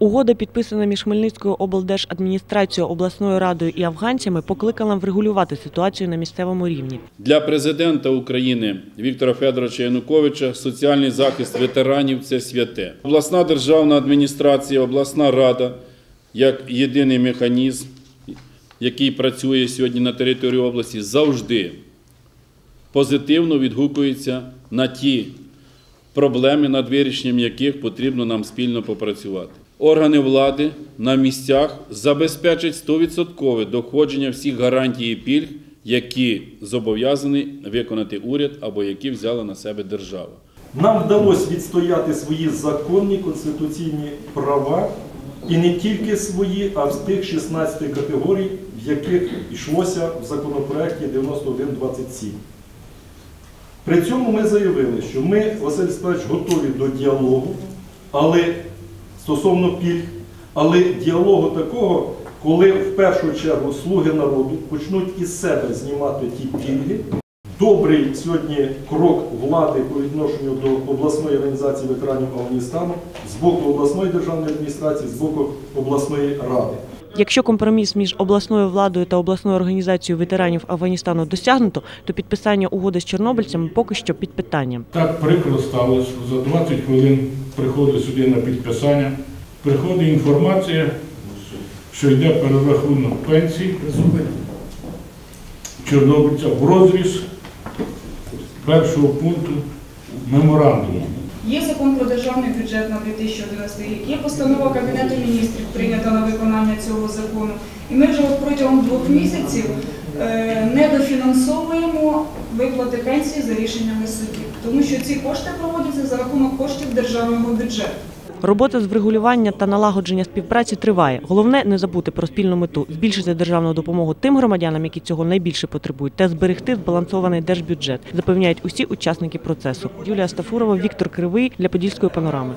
Угода, підписана між Хмельницькою облдержадміністрацією, обласною радою і афганцями, покликала врегулювати ситуацію на місцевому рівні. Для президента України Віктора Федоровича Януковича соціальний захист ветеранів це святе. Обласна державна адміністрація, обласна рада як єдиний механізм, який працює сьогодні на території області, завжди позитивно відгукується на ті проблеми, над вирішенням яких потрібно нам спільно попрацювати. Органи влади на місцях забезпечать 100% доходження всіх гарантій і пільг, які зобов'язаний виконати уряд або які взяла на себе держава. Нам вдалося відстояти свої законні конституційні права і не тільки свої, а з тих 16 категорій, в яких йшлося в законопроекті 9127. При цьому ми заявили, що ми, Василь Степанович, готові до діалогу, але стосовно пільг, але діалогу такого, коли в першу чергу слуги народу почнуть із себе знімати ті пільги. Добрий сьогодні крок влади по відношенню до обласної організації ветеранів Афганістану з боку обласної державної адміністрації, з боку обласної ради. Якщо компроміс між обласною владою та обласною організацією ветеранів Афганістану досягнуто, то підписання угоди з чорнобильцями поки що під питанням. Так прикро сталося. За 20 хвилин приходить сюди на підписання. Приходить інформація, що йде перерахунок пенсій чорнобильця в розріз першого пункту меморандуму. Є закон про державний бюджет на 2011 рік, є постанова Кабінету міністрів прийнята виконання цього закону. І ми вже от протягом двох місяців е, не дофінансовуємо виплати пенсії за рішеннями судів, тому що ці кошти проводяться за рахунок коштів державного бюджету. Робота з врегулювання та налагодження співпраці триває. Головне не забути про спільну мету збільшити державну допомогу тим громадянам, які цього найбільше потребують, та зберегти збалансований держбюджет, запевняють усі учасники процесу. Юлія Стафурова, Віктор Кривий для Подільської панорами.